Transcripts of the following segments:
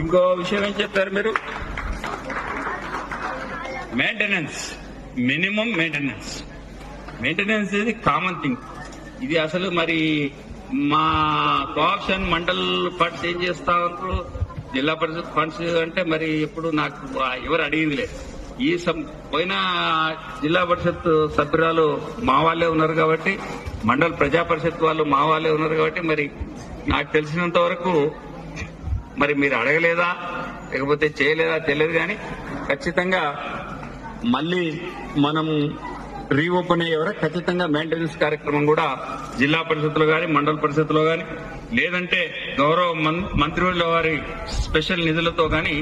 ఇంకో విషయం ఏం చెప్పారు మీరు? మెయింటెనెన్స్ మినిమం మెయింటెనెన్స్ మెయింటెనెన్స్ ఇది కామన్ థింగ్ ఇది అసలు మరి మా కోఆప్షన్ మండల్ ఫండ్స్ ఏం చేస్తా ఉంటారు? జిల్లా పరిషత్ ఫండ్స్ అంటే మరి ఎప్పుడు నాకు ఎవరు అడిగింది లేదు ఈ సం- పోయిన జిల్లా పరిషత్ సభ్యురాలు మా వాళ్ళే ఉన్నారు కాబట్టి మండల్ ప్రజా పరిషత్ వాళ్ళు మా వాళ్ళే ఉన్నారు కాబట్టి మరి నాకు తెలిసినంత వరకు మరి మీరు అడగలేదా? లేకపోతే చేయలేదా? తెలియదు కానీ ఖచ్చితంగా మళ్ళీ మనం రీఓపెన్ అయ్యే వరకు ఖచ్చితంగా మెయింటెనెన్స్ కార్యక్రమం కూడా జిల్లా పరిషత్లో కానీ మండల పరిషత్లో కానీ లేదంటే గౌరవ మం- మంత్రివర్యుల వారి స్పెషల్ నిధులతో కానీ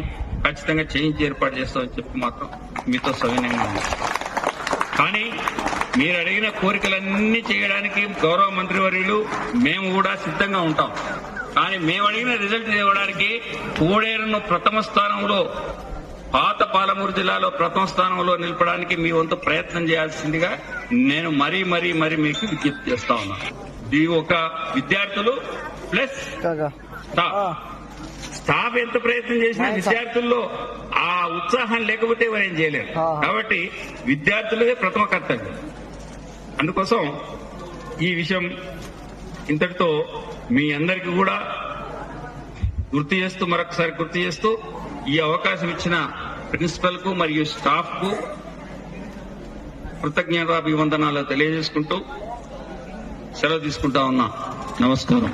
ఖచ్చితంగా చేయించి ఏర్పాటు చేస్తామని చెప్పి మాత్రం మీతో సవినయంగా కానీ మీరు అడిగిన కోరికలన్నీ చేయడానికి గౌరవ మంత్రివర్యులు మేము కూడా సిద్ధంగా ఉంటాం. కానీ మేము అడిగిన రిజల్ట్ ఇవ్వడానికి కోడేరును ప్రథమ స్థానంలో పాత పాలమూరు జిల్లాలో ప్రథమ స్థానంలో నిలపడానికి మీ వంతు ప్రయత్నం చేయాల్సిందిగా నేను మరీ మరీ మరీ మీకు విజ్ఞప్తి చేస్తా ఉన్నాను ఇది ఒక విద్యార్థులు ప్లస్ స్టాఫ్ ఎంత ప్రయత్నం చేసినా విద్యార్థుల్లో ఆ ఉత్సాహం లేకపోతే ఎవరు ఏం చేయలేరు. కాబట్టి విద్యార్థులదే ప్రథమ కర్తవ్యం. అందుకోసం ఈ విషయం ఇంతటితో మీ అందరికీ కూడా గుర్తు చేస్తూ మరొకసారి గుర్తు చేస్తూ ఈ అవకాశం ఇచ్చిన ప్రిన్సిపల్కు మరియు స్టాఫ్కు కృతజ్ఞతాభివందనాలు తెలియజేసుకుంటూ సెలవు తీసుకుంటా ఉన్నా. నమస్కారం.